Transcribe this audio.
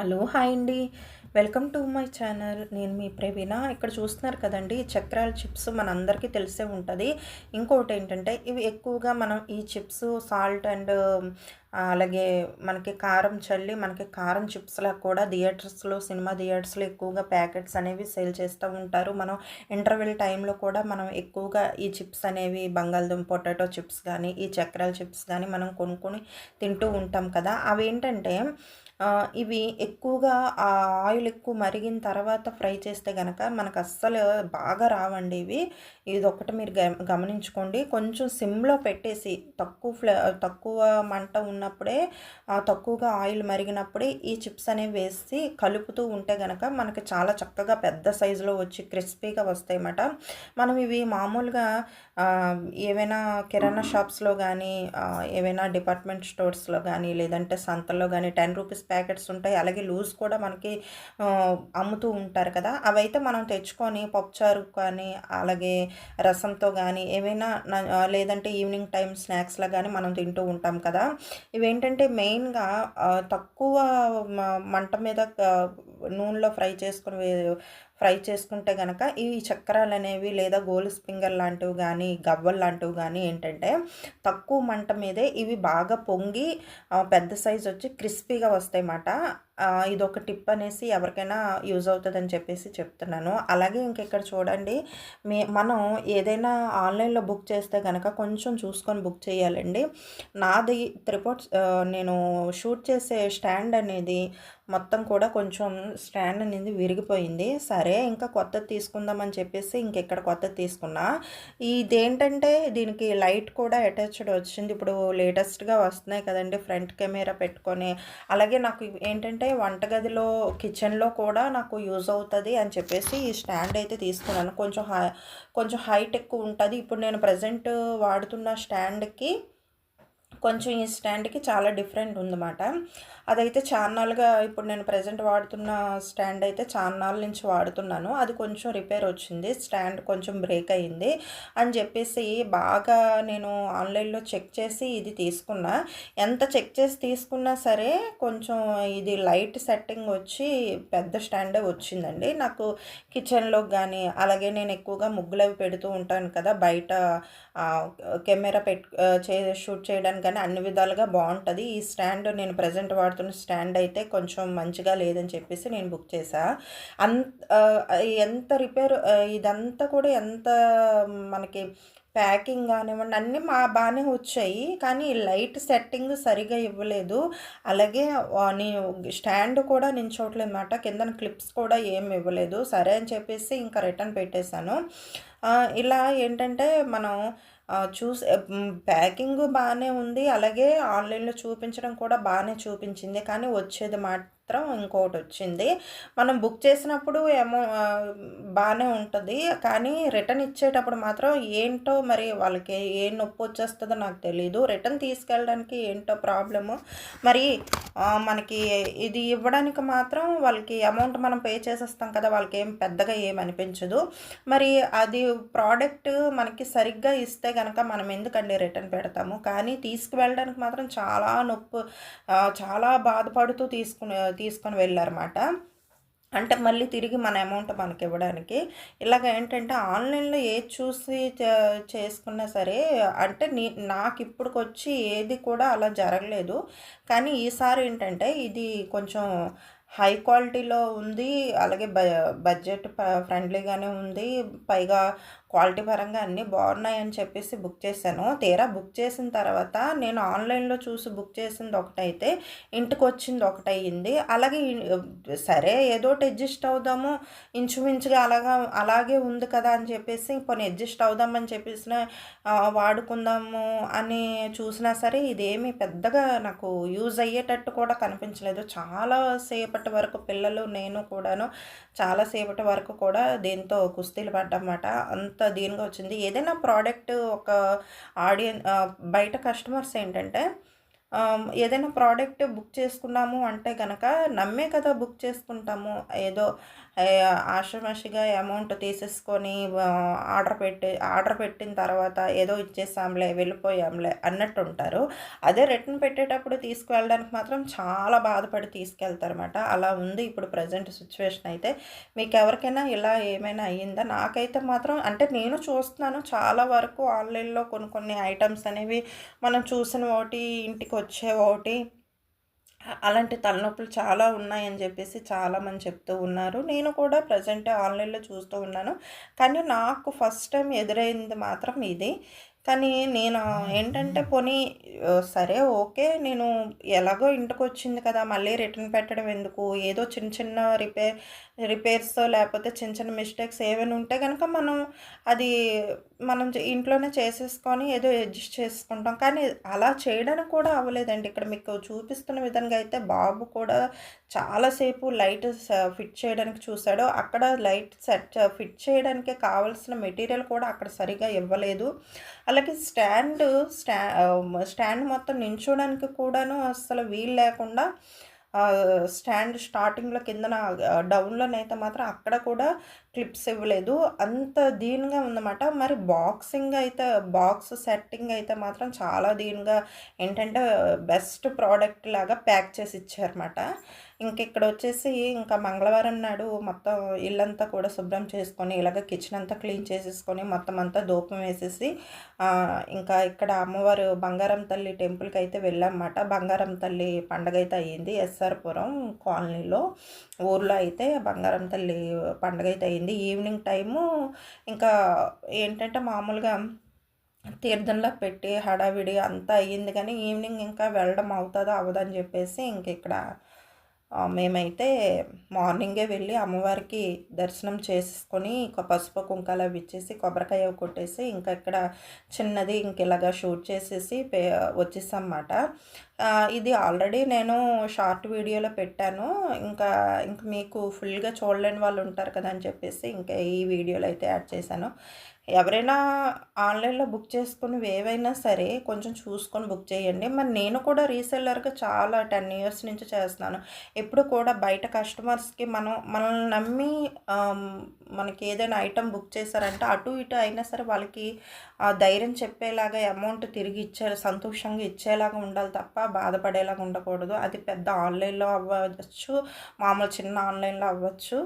Hello hi అండి. Welcome to my channel. నేను మీ ప్రవీణ. ఇక్కడ చూస్తున్నారు కదండి చక్రాల చిప్స్ మనందరికీ తెలిసే ఉంటుంది. ఇంకోటి ఏంటంటే ఇవి ఎక్కువగా మనం ఈ చిప్స్ సాల్ట్ అండ్ అలాగే మనకి కారం చల్లి మనకి కారం చిప్స్లా కూడా థియేటర్స్లో సినిమా థియేటర్స్లో ఎక్కువగా ప్యాకెట్స్ అనేవి సేల్ చేస్తూ ఉంటారు. మనం ఇంటర్వెల్ టైంలో కూడా మనం ఎక్కువగా ఈ చిప్స్ అనేవి బంగాళదుంప పొటాటో చిప్స్ కానీ ఈ చక్రాల చిప్స్ కానీ మనం కొనుక్కొని తింటూ ఉంటాం కదా. అవి ఏంటంటే ఇవి ఎక్కువగా ఆ ఆయిల్ ఎక్కువ మరిగిన తర్వాత ఫ్రై చేస్తే కనుక మనకు అస్సలు బాగా రావండి ఇవి. ఇది ఒకటి మీరు గమ- గమనించుకోండి. కొంచెం సిమ్లో పెట్టేసి తక్కువ ఫ్లే తక్కువ మంట ఉన్నప్పుడే తక్కువగా ఆయిల్ మరిగినప్పుడే ఈ చిప్స్ అనేవి వేసి కలుపుతూ ఉంటే కనుక మనకి చాలా చక్కగా పెద్ద సైజులో వచ్చి క్రిస్పీగా వస్తాయి అన్నమాట మనం ఇవి మామూలుగా ఏవైనా కిరాణా షాప్స్లో కానీ ఏవైనా డిపార్ట్మెంట్ స్టోర్స్లో కానీ లేదంటే సంతల్లో కానీ టెన్ రూపీస్ ప్యాకెట్స్ ఉంటాయి. అలాగే లూజ్ కూడా మనకి అమ్ముతూ ఉంటారు కదా. అవైతే మనం తెచ్చుకొని పప్పుచారు కానీ అలాగే రసంతో కానీ ఏవైనా లేదంటే ఈవినింగ్ టైం స్నాక్స్లో కానీ మనం తింటూ ఉంటాం కదా. ఇవేంటంటే మెయిన్గా తక్కువ మ- మంట మీద నూనెలో ఫ్రై చేసుకుని ఫ్రై చేసుకుంటే కనుక ఈ చక్రాలు అనేవి లేదా గోలు స్పింగర్ లాంటివి కానీ గవ్వలు లాంటివి కానీ ఏంటంటే తక్కువ మంట మీదే ఇవి బాగా పొంగి పెద్ద సైజ్ వచ్చి క్రిస్పీగా వస్తాయి అన్నమాట ఇది ఒక టిప్ అనేసి ఎవరికైనా యూజ్ అవుతుందని చెప్పేసి చెప్తున్నాను. అలాగే ఇంక ఇక్కడ చూడండి మే మనం ఏదైనా ఆన్లైన్లో బుక్ చేస్తే కనుక కొంచెం చూసుకొని బుక్ చేయాలండి. నాది త్రిపోట్ నేను షూట్ చేసే స్టాండ్ అనేది మొత్తం కూడా కొంచెం స్టాండ్ అనేది విరిగిపోయింది. సరే ఇంకా కొత్తది తీసుకుందామని చెప్పేసి ఇంకెక్కడ కొత్తది తీసుకున్నా. ఇదేంటంటే దీనికి లైట్ కూడా అటాచ్డ్ వచ్చింది. ఇప్పుడు లేటెస్ట్గా వస్తున్నాయి కదండి ఫ్రంట్ కెమెరా పెట్టుకొని. అలాగే నాకు ఏంటంటే ఏంటంటే వంటగదిలో కిచెన్లో కూడా నాకు యూజ్ అవుతుంది అని చెప్పేసి ఈ స్టాండ్ అయితే తీసుకున్నాను. కొంచెం హై కొంచెం హైట్ ఎక్కువ ఉంటుంది ఇప్పుడు నేను ప్రజెంట్ వాడుతున్న స్టాండ్కి కొంచెం ఈ స్టాండ్కి చాలా డిఫరెంట్ ఉందన్నమాట. అదైతే చాన్నాళ్ళుగా ఇప్పుడు నేను ప్రజెంట్ వాడుతున్న స్టాండ్ అయితే చాన్నాళ్ళ నుంచి వాడుతున్నాను. అది కొంచెం రిపేర్ వచ్చింది. స్టాండ్ కొంచెం బ్రేక్ అయ్యింది అని చెప్పేసి బాగా నేను ఆన్లైన్లో చెక్ చేసి ఇది తీసుకున్నా. ఎంత చెక్ చేసి తీసుకున్నా సరే కొంచెం ఇది లైట్ సెట్టింగ్ వచ్చి పెద్ద స్టాండే వచ్చిందండి. నాకు కిచెన్లో కానీ అలాగే నేను ఎక్కువగా ముగ్గులు అవి పెడుతూ ఉంటాను కదా బయట కెమెరా పెట్ చే షూట్ చేయడానికి కానీ అన్ని విధాలుగా బాగుంటుంది. ఈ స్టాండ్ నేను ప్రజెంట్ వాడుతున్న స్టాండ్ అయితే కొంచెం మంచిగా లేదని చెప్పేసి నేను బుక్ చేశా. అంత ఎంత రిపేర్ ఇదంతా కూడా ఎంత మనకి ప్యాకింగ్ కానివ్వండి అన్నీ మా బాగానే వచ్చాయి. కానీ లైట్ సెట్టింగ్ సరిగా ఇవ్వలేదు. అలాగే నేను స్టాండ్ కూడా నించోట్లేదు అనమాట కింద క్లిప్స్ కూడా ఏం ఇవ్వలేదు. సరే అని చెప్పేసి ఇంకా రిటర్న్ పెట్టేశాను. ఇలా ఏంటంటే మనం చూసి ప్యాకింగ్ బాగానే ఉంది. అలాగే ఆన్లైన్లో చూపించడం కూడా బాగానే చూపించింది. కానీ వచ్చేది మా మాత్రం ఇంకోటి వచ్చింది మనం బుక్ చేసినప్పుడు ఏమో బాగానే ఉంటుంది. కానీ రిటర్న్ ఇచ్చేటప్పుడు మాత్రం ఏంటో మరి వాళ్ళకి ఏం నొప్పి వచ్చేస్తుందో నాకు తెలియదు రిటర్న్ తీసుకెళ్ళడానికి ఏంటో ప్రాబ్లము. మరి మనకి ఇది ఇవ్వడానికి మాత్రం వాళ్ళకి అమౌంట్ మనం పే చేసేస్తాం కదా వాళ్ళకి ఏం పెద్దగా ఏం అనిపించదు. మరి అది ప్రోడక్ట్ మనకి సరిగ్గా ఇస్తే కనుక మనం ఎందుకండి రిటర్న్ పెడతాము? కానీ తీసుకువెళ్ళడానికి మాత్రం చాలా నొప్పి చాలా బాధపడుతూ తీసుకునే తీసుకొని వెళ్ళారన్నమాట. అంటే మళ్ళీ తిరిగి మన అమౌంట్ మనకి ఇవ్వడానికి. ఇలాగ ఏంటంటే ఆన్లైన్లో ఏది చూసి చే- చేసుకున్నా సరే అంటే నీ నాకు ఇప్పటికొచ్చి ఏది కూడా అలా జరగలేదు. కానీ ఈసారి ఏంటంటే ఇది కొంచెం హై క్వాలిటీలో ఉంది. అలాగే బ బడ్జెట్ ప- ఫ్రెండ్లీగానే ఉంది. పైగా క్వాలిటీ పరంగా అన్నీ బాగున్నాయి అని చెప్పేసి బుక్ చేశాను. తీరా బుక్ చేసిన తర్వాత నేను ఆన్లైన్లో చూసి బుక్ చేసింది ఒకటైతే ఇంటికి వచ్చింది ఒకటి అయ్యింది అలాగే సరే ఏదో ఒకటి అడ్జస్ట్ అవుదాము ఇంచుమించుగా అలాగా అలాగే ఉంది కదా అని చెప్పేసి కొన్ని అడ్జస్ట్ అవుదామని చెప్పేసి వాడుకుందాము అని చూసినా సరే ఇదేమీ పెద్దగా నాకు యూజ్ అయ్యేటట్టు కూడా కనిపించలేదు. చాలా సేపటి వరకు పిల్లలు నేను కూడాను చాలాసేపటి వరకు కూడా దీంతో కుస్తీలు పడ్డమాట. అంత దీనిగా వచ్చింది. ఏదైనా ప్రోడక్ట్ ఒక ఆడియన్ బయట కస్టమర్స్ ఏంటంటే ఏదైనా ప్రోడక్ట్ బుక్ చేసుకున్నాము అంటే కనుక నమ్మే కదా బుక్ చేసుకుంటాము. ఏదో ఆషమాషిగా అమౌంట్ తీసేసుకొని ఆర్డర్ పెట్టి ఆర్డర్ పెట్టిన తర్వాత ఏదో ఇచ్చేసాంలే వెళ్ళిపోయాంలే అన్నట్టు ఉంటారు అదే రిటర్న్ పెట్టేటప్పుడు తీసుకువెళ్ళడానికి మాత్రం చాలా బాధపడి తీసుకెళ్తారన్నమాట. అలా ఉంది ఇప్పుడు ప్రజెంట్ సిచ్యువేషన్ అయితే. మీకు ఎవరికైనా ఇలా ఏమైనా అయ్యిందా? నాకైతే మాత్రం అంటే నేను చూస్తున్నాను చాలా వరకు ఆన్లైన్లో కొన్ని కొన్ని ఐటమ్స్ అనేవి మనం చూసిన ఒకటి ఇంటికి వచ్చే ఒకటి అలాంటి తలనొప్పులు చాలా ఉన్నాయని చెప్పేసి చాలామంది చెప్తూ ఉన్నారు. నేను కూడా ప్రజెంట్ ఆన్లైన్లో చూస్తూ ఉన్నాను. కానీ నాకు ఫస్ట్ టైం ఎదురైంది మాత్రం ఇది. కానీ నేను ఏంటంటే పోనీ సరే ఓకే నేను ఎలాగో ఇంటికి వచ్చింది కదా మళ్ళీ రిటర్న్ పెట్టడం ఎందుకు? ఏదో చిన్న చిన్న రిపేర్ రిపేర్స్ లేకపోతే చిన్న చిన్న మిస్టేక్స్ ఏమైనా ఉంటే కనుక మనం అది మనం చే- ఇంట్లోనే చేసేసుకొని ఏదో అడ్జస్ట్ చేసుకుంటాం. కానీ అలా చేయడానికి కూడా అవ్వలేదండి. ఇక్కడ మీకు చూపిస్తున్న విధంగా అయితే బాబు కూడా చాలాసేపు లైట్ ఫిట్ చేయడానికి చూశాడు. అక్కడ లైట్ సెట్ ఫిట్ చేయడానికి కావాల్సిన మెటీరియల్ కూడా అక్కడ సరిగా ఇవ్వలేదు. అలాగే స్టాండ్ స్టా స్టాండ్ మొత్తం నించోడానికి కూడాను అసలు వీలు లేకుండా స్టాండ్ స్టార్టింగ్లో కిందన డౌన్లోనైతే మాత్రం అక్కడ కూడా క్లిప్స్ ఇవ్వలేదు. అంత దీనిగా ఉందన్నమాట. మరి బాక్సింగ్ అయితే బాక్స్ సెట్టింగ్ అయితే మాత్రం చాలా దీనిగా ఏంటంటే బెస్ట్ ప్రోడక్ట్ లాగా ప్యాక్ చేసి ఇచ్చారన్నమాట. ఇంక ఇక్కడ వచ్చేసి ఇంకా మంగళవారం నాడు మొత్తం ఇల్లంతా కూడా శుభ్రం చేసుకొని ఇలాగ కిచెన్ అంతా క్లీన్ చేసేసుకొని మొత్తం అంతా ధూపం వేసేసి ఇంకా ఇక్కడ అమ్మవారు బంగారం తల్లి టెంపుల్కి అయితే వెళ్ళామన్నమాట. బంగారం తల్లి పండగ అయితే అయ్యింది ఎస్ఆర్పురం కాలనీలో. ఊర్లో అయితే బంగారం తల్లి పండగ అయితే అయ్యింది ఈవినింగ్ టైము. ఇంకా ఏంటంటే మామూలుగా తీర్థంలో పెట్టి హడావిడి అంతా అయ్యింది కానీ ఈవినింగ్ ఇంకా వెళ్ళడం అవుతుందో అవ్వదని చెప్పేసి ఇంక ఇక్కడ మేమైతే మార్నింగే వెళ్ళి అమ్మవారికి దర్శనం చేసుకొని ఒక పసుపు కుంకాలు అవి ఇచ్చేసి కొబ్బరికాయ కొట్టేసి ఇంకా ఇక్కడ చిన్నది ఇంక ఇలాగా షూట్ చేసేసి పే వచ్చేసామన్నమాట ఇది ఆల్రెడీ నేను షార్ట్ వీడియోలో పెట్టాను. ఇంకా ఇంక మీకు ఫుల్గా చూడలేని వాళ్ళు ఉంటారు కదా అని చెప్పేసి ఇంకా ఈ వీడియోలో అయితే యాడ్ చేశాను. ఎవరైనా ఆన్లైన్లో బుక్ చేసుకుని ఏవైనా సరే కొంచెం చూసుకొని బుక్ చేయండి. మరి నేను కూడా రీసెల్లర్గా చాలా టెన్ ఇయర్స్ నుంచి చేస్తున్నాను. ఎప్పుడు కూడా బయట కస్టమర్స్కి మనం మనల్ని నమ్మి మనకి ఏదైనా ఐటెం బుక్ చేశారంటే అటు ఇటు అయినా సరే వాళ్ళకి ఆ ధైర్యం చెప్పేలాగా అమౌంట్ తిరిగి ఇచ్చే సంతోషంగా ఇచ్చేలాగా ఉండాలి తప్ప బాధపడేలాగా ఉండకూడదు. అది పెద్ద ఆన్లైన్లో అవ్వచ్చు మామూలు చిన్న ఆన్లైన్లో అవ్వచ్చు.